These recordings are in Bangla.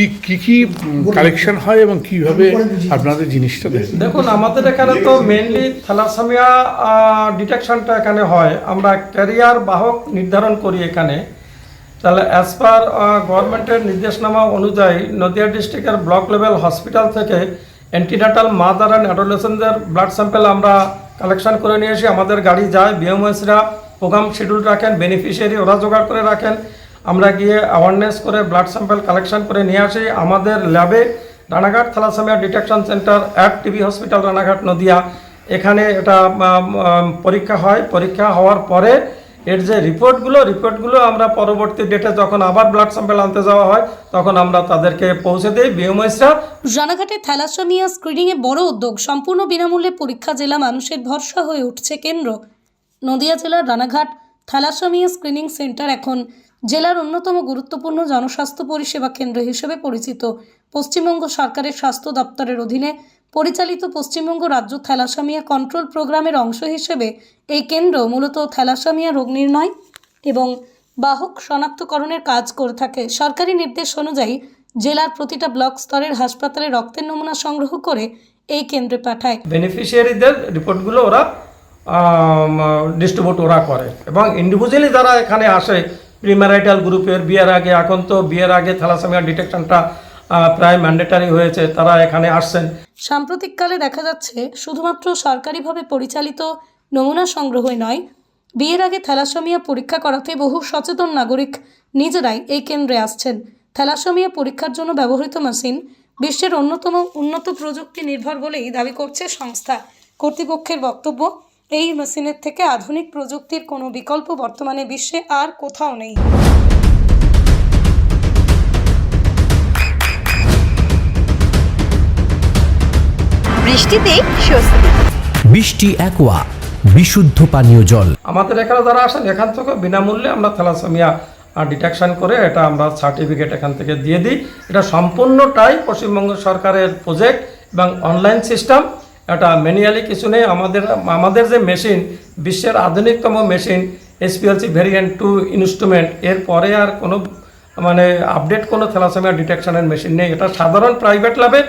কি কি কালেকশন হয় এবং কীভাবে আপনাদের জিনিসটা দেন দেখুন, আমাদের এখানে তো মেনলি থ্যালাসামিয়া ডিটেকশনটা এখানে হয়। আমরা ক্যারিয়ার বাহক নির্ধারণ করি এখানে। তাহলে অ্যাজ পার গভর্নমেন্টের নির্দেশনামা অনুযায়ী নদিয়া ডিস্ট্রিক্টের ব্লক লেভেল হসপিটাল থেকে অ্যান্টিনাটাল মাদার অ্যান্ড অ্যাডোলেসেন্টদের ব্লাড স্যাম্পেল আমরা কালেকশন করে নিয়ে এসে আমাদের গাড়ি যায় বিএমএসরা প্রোগ্রাম শিডিউল রাখেন বেনিফিশিয়ারি ওরা জোগাড় করে রাখেন। আমরা গিয়ে অ্যাওয়ারনেস করে ব্লাড স্যাম্পেল কালেকশন করে নিয়ে আসি। আমাদের ল্যাবে Ranaghat thalassaemia detection centre at TB hospital Ranaghat, Nadia. এখানে এটা পরীক্ষা হয়। পরীক্ষা হওয়ার পরে এর যে রিপোর্টগুলো রিপোর্টগুলো আমরা পরবর্তী ডেটে যখন আবার ব্লাড স্যাম্পেল আনতে যাওয়া হয়, তখন আমরা তাদেরকে পৌঁছে দিই। বিএমএসরা রানাঘাটে থ্যালাসেমিয়া স্ক্রিনিংয়ে বড় উদ্যোগ। সম্পূর্ণ বিনামূল্যে পরীক্ষা জেলা মানুষের ভরসা হয়ে উঠছে কেন্দ্র। নদিয়া জেলার রানাঘাট থ্যালাসেমিয়া স্ক্রিনিং সেন্টার এখন জেলার অন্যতম গুরুত্বপূর্ণ জনস্বাস্থ্য পরিষেবা কেন্দ্র হিসেবে পরিচিত পশ্চিমবঙ্গ সরকারের স্বাস্থ্য দপ্তরের অধীনে পরিচালিত পশ্চিমবঙ্গ রাজ্য থ্যালাসেমিয়া কন্ট্রোল প্রোগ্রামের অংশ হিসেবে এই কেন্দ্র মূলত থ্যালাসামিয়া রোগ নির্ণয় এবং বাহক শনাক্তকরণের কাজ করে থাকে। সরকারি নির্দেশ অনুযায়ী জেলার প্রতিটা ব্লক স্তরের হাসপাতালে রক্তের নমুনা সংগ্রহ করে এই কেন্দ্রে পাঠায়। বেনিফিশিয়ারিদের রিপোর্টগুলো ওরা ডিস্ট্রিবিউট ওরা করে এবং ইন্ডিভিজুয়ালি যারা এখানে আসে প্রিম্যারাইটাল গ্রুপের বিয়ের আগে এখন তো বিয়ের আগে থ্যালাসেমিয়া ডিটেকশনটা প্রায় ম্যান্ডেটারি হয়েছে, তারা এখানে আসছেন। সাম্প্রতিককালে দেখা যাচ্ছে শুধুমাত্র সরকারিভাবে পরিচালিত নমুনা সংগ্রহই নয়, বিয়ের আগে থ্যালাসেমিয়া পরীক্ষা করাতে বহু সচেতন নাগরিক নিজেরাই এই কেন্দ্রে আসছেন। থ্যালাসেমিয়া পরীক্ষার জন্য ব্যবহৃত মেশিন বিশ্বের অন্যতম উন্নত প্রযুক্তি নির্ভর বলেই দাবি করছে সংস্থা। কর্তৃপক্ষের বক্তব্য এই মেশিনের থেকে আধুনিক প্রযুক্তির কোনো বিকল্প বর্তমানে বিশ্বে আর কোথাও নেই। বৃষ্টিতে স্বস্তি। বৃষ্টি অ্যাকোয়া বিশুদ্ধ পানীয় জল। আমাদের এখানে যারা আসেন এখান থেকে বিনামূল্যে আমরা থ্যালাসেমিয়া ডিটেকশন করে এটা আমরা সার্টিফিকেট এখান থেকে দিয়ে দিই। এটা সম্পূর্ণটাই পশ্চিমবঙ্গ সরকারের প্রজেক্ট এবং অনলাইন সিস্টেম। এটা ম্যানুয়ালি কিছু নেই। আমাদের আমাদের যে মেশিন বিশ্বের আধুনিকতম machine SPLC variant two instrument এর পরে আর কোনো মানে আপডেট কোনো থ্যালাসেমিয়া ডিটেকশনের মেশিন নেই। এটা সাধারণ প্রাইভেট ল্যাবে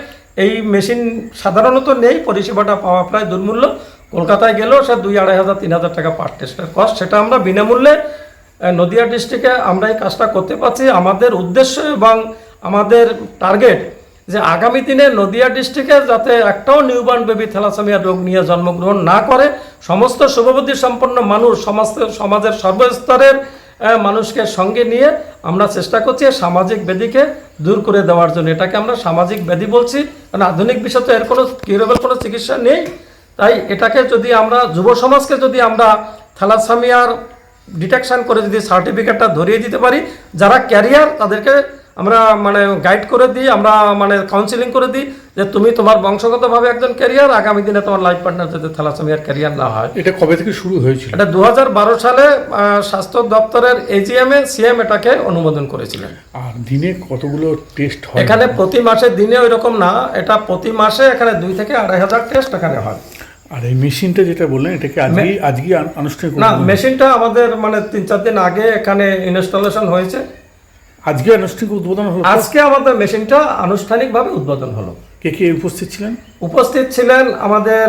এই মেশিন সাধারণত নেই। পরিষেবাটা পাওয়া প্রায় দুর্মূল্য। কলকাতায় গেলেও সে দুই আড়াই হাজার, তিন হাজার টাকা পার টেস্টের কস্ট সেটা আমরা বিনামূল্যে নদিয়া ডিস্ট্রিক্টে আমরা এই কাজটা করতে পারছি। আমাদের উদ্দেশ্য এবং আমাদের টার্গেট যে আগামী দিনে নদিয়া ডিস্ট্রিক্টে যাতে একটাও নিউবার্ন বেবি থ্যালাসেমিয়া রোগ নিয়ে জন্মগ্রহণ না করে, সমস্ত শুভবুদ্ধি সম্পন্ন মানুষ সমাজ সমাজের সর্বস্তরের মানুষকে সঙ্গে নিয়ে আমরা চেষ্টা করছি সামাজিক ব্যাধিকে দূর করে দেওয়ার জন্য। এটাকে আমরা সামাজিক ব্যাধি বলছি, কারণ আধুনিক বিষয় তো এর কোনো কিউরেবল কোনো চিকিৎসা নেই। তাই এটাকে যদি আমরা, যুব সমাজকে যদি আমরা থ্যালাসামিয়ার ডিটেকশন করে যদি সার্টিফিকেটটা ধরিয়ে দিতে পারি, যারা ক্যারিয়ার তাদেরকে আমরা মানে গাইড করে দিই আমরা মানে কাউন্সিলিং করে দিই যে তুমি তোমার বংশগতভাবে একজন ক্যারিয়ার আগামী দিনে তোমার লাইফ পার্টনার যাতে থ্যালাসামিয়ার ক্যারিয়ার না হয়। এটা কবে থেকে শুরু হয়েছিল? এটা দুহাজার বারো সালে স্বাস্থ্য দপ্তরের এজিএম এ সিএম এটাকে অনুমোদন করেছিলেন। আর দিনে কতগুলো টেস্ট হয়? এখানে প্রতি মাসে দিনে ওই রকম না এটা প্রতি মাসে এখানে দুই থেকে আড়াই হাজার টেস্ট এখানে হয়। আর এই মেশিনটা যেটা বললেন এটাকে আজকে আজকে আনুষ্ঠানিক না মেশিনটা আমাদের মানে তিন চার দিন আগে এখানে ইনস্টলেশন হয়েছে। আজকে আনুষ্ঠানিক উদ্বোধন হলো। আজকে আমাদের মেশিনটা আনুষ্ঠানিকভাবে উদ্বোধন হলো। কে কে উপস্থিত ছিলেন? উপস্থিত ছিলেন আমাদের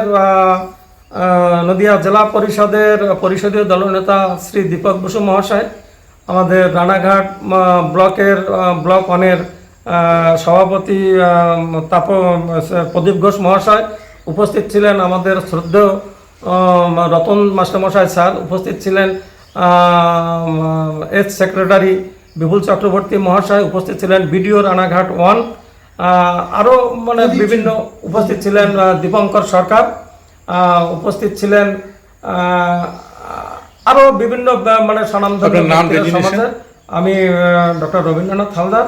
নদিয়া জেলা পরিষদের পরিষদীয় দলনেতা শ্রী দীপক বসু মহাশয় আমাদের রানাঘাট ব্লকের ব্লক ওয়ানের সভাপতি তাপ প্রদীপ ঘোষ মহাশয় উপস্থিত ছিলেন আমাদের শ্রদ্ধেয় রতন মাস্টারমশাই স্যার উপস্থিত ছিলেন এস সেক্রেটারি বিপুল চক্রবর্তী মহাশয় উপস্থিত ছিলেন বিডিও রানাঘাট ওয়ান আরও মানে বিভিন্ন উপস্থিত ছিলেন দীপঙ্কর সরকার উপস্থিত ছিলেন আরও বিভিন্ন মানে? সমাজের। আমি doctor Rabindranath Haldar